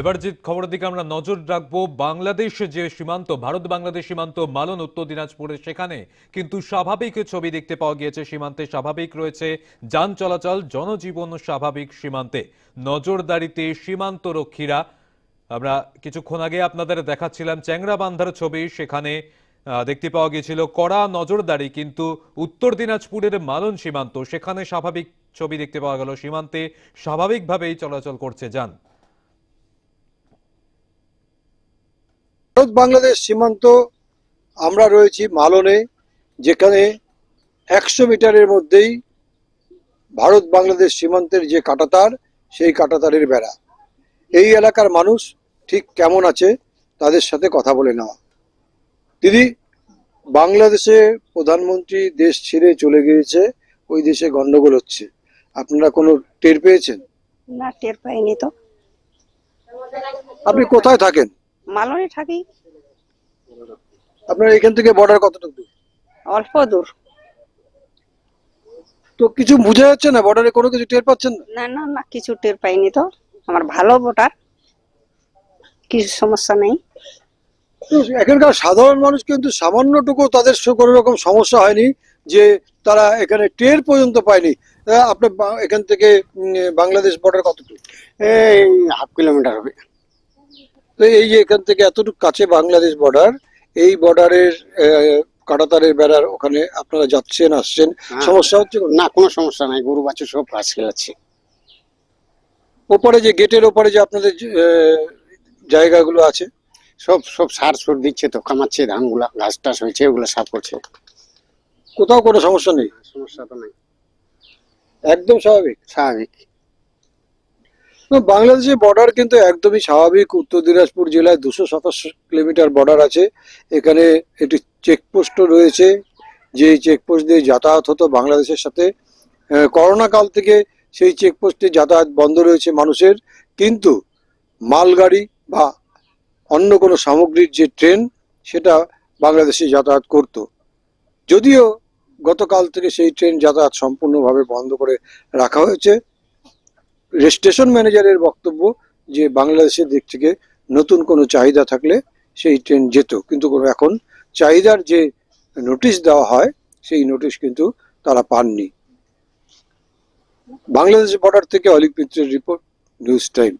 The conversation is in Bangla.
এবার যে খবরের দিকে আমরা নজর রাখব বাংলাদেশ যে সীমান্ত, ভারত বাংলাদেশ সীমান্ত, মালন, উত্তর দিনাজপুরে সেখানে কিন্তু স্বাভাবিক ছবি দেখতে পাওয়া গিয়েছে সীমান্তে। স্বাভাবিক রয়েছে যান চলাচল, জনজীবন স্বাভাবিক সীমান্তে। নজরদারিতে সীমান্ত রক্ষীরা আমরা কিছুক্ষণ আগে আপনাদের দেখাচ্ছিলাম চ্যাংরা বান্ধার ছবি, সেখানে দেখতে পাওয়া গিয়েছিল কড়া নজরদারি, কিন্তু উত্তর দিনাজপুরের মালন সীমান্ত, সেখানে স্বাভাবিক ছবি দেখতে পাওয়া গেল সীমান্তে। স্বাভাবিকভাবেই চলাচল করছে যান। ভারত বাংলাদেশ সীমান্ত আমরা রয়েছি মালনে যেখানে একশো মিটারের মধ্যেই ভারত বাংলাদেশ সীমান্তের যে কাটাতার সেই কাটাতারের বেড়া। এই এলাকার মানুষ ঠিক কেমন আছে তাদের সাথে কথা বলে নেওয়া। দিদি বাংলাদেশে প্রধানমন্ত্রী দেশ ছেড়ে চলে গিয়েছে ওই দেশে গন্ডগোল হচ্ছে। আপনারা কোনো টের পেয়েছেন? না টের পাইনি তো। আপনি কোথায় থাকেন? মালনে থাকি। আপনার এখান থেকে বর্ডার কতটুকু দূর? অল্প দূর। তো কিছু বোঝা যাচ্ছে না বর্ডারে কোনো কিছু টের পাচ্ছেন না? না না না কিছু টের পাইনি তো। আমার ভালো ভোটার কিছু সমস্যা নেই। তো এখানকার সাধারণ মানুষ কিন্তু সামান্যটুকু তাদের সে কোনো রকম সমস্যা হয়নি যে তারা এখানে টের পর্যন্ত পায়নি। আহ, আপনার বা- এখান থেকে উম, বাংলাদেশ বর্ডার কতটুকু? এই হাফ কিলোমিটার হবে। তো এই যে এখান থেকে এতটুকু কাছে বাংলাদেশ বর্ডার এই বর্ডারের কাটাতারের বেড়ার ওখানে আপনারা যাচ্ছেন আসছেন। হ্যাঁ। সমস্যা হচ্ছে না কোনো সমস্যা নাই। গরু বাছুর সব গাছ খেলাচ্ছে ওপরে যে গেটের ওপরে যে আপনাদের জায়গাগুলো আছে? সব সব সার সুর দিচ্ছে তো কামাচ্ছে ধানগুলা ঘাস টাস হয়েছে ওগুলো সাফ করছে কোথাও কোনো সমস্যা নেই? সমস্যা তো নাই। একদম স্বাভাবিক? স্বাভাবিক। বাংলাদেশের বর্ডার কিন্তু একদমই স্বাভাবিক। উত্তর দিনাজপুর জেলায় দুশো সাতাশ কিলোমিটার বর্ডার আছে। এখানে একটি চেকপোস্টও রয়েছে। যে চেকপোস্ট দিয়ে যাতায়াত হতো বাংলাদেশের সাথে। করোনা কাল থেকে সেই চেকপোস্টে যাতায়াত বন্ধ রয়েছে মানুষের। কিন্তু মালগাড়ি বা অন্য কোনো সামগ্রীর যে ট্রেন সেটা বাংলাদেশে যাতায়াত করত। যদিও গতকাল থেকে সেই ট্রেন যাতায়াত সম্পূর্ণভাবে বন্ধ করে রাখা হয়েছে। স্টেশন ম্যানেজারের বক্তব্য যে বাংলাদেশের দিক থেকে নতুন কোনো চাহিদা থাকলে সেই ট্রেন যেত। কিন্তু কোনো এখন চাহিদার যে নোটিশ দেওয়া হয়, সেই নোটিশ কিন্তু তারা পাননি। বাংলাদেশ বর্ডার থেকে মিত্রের রিপোর্ট নিউজ টাইম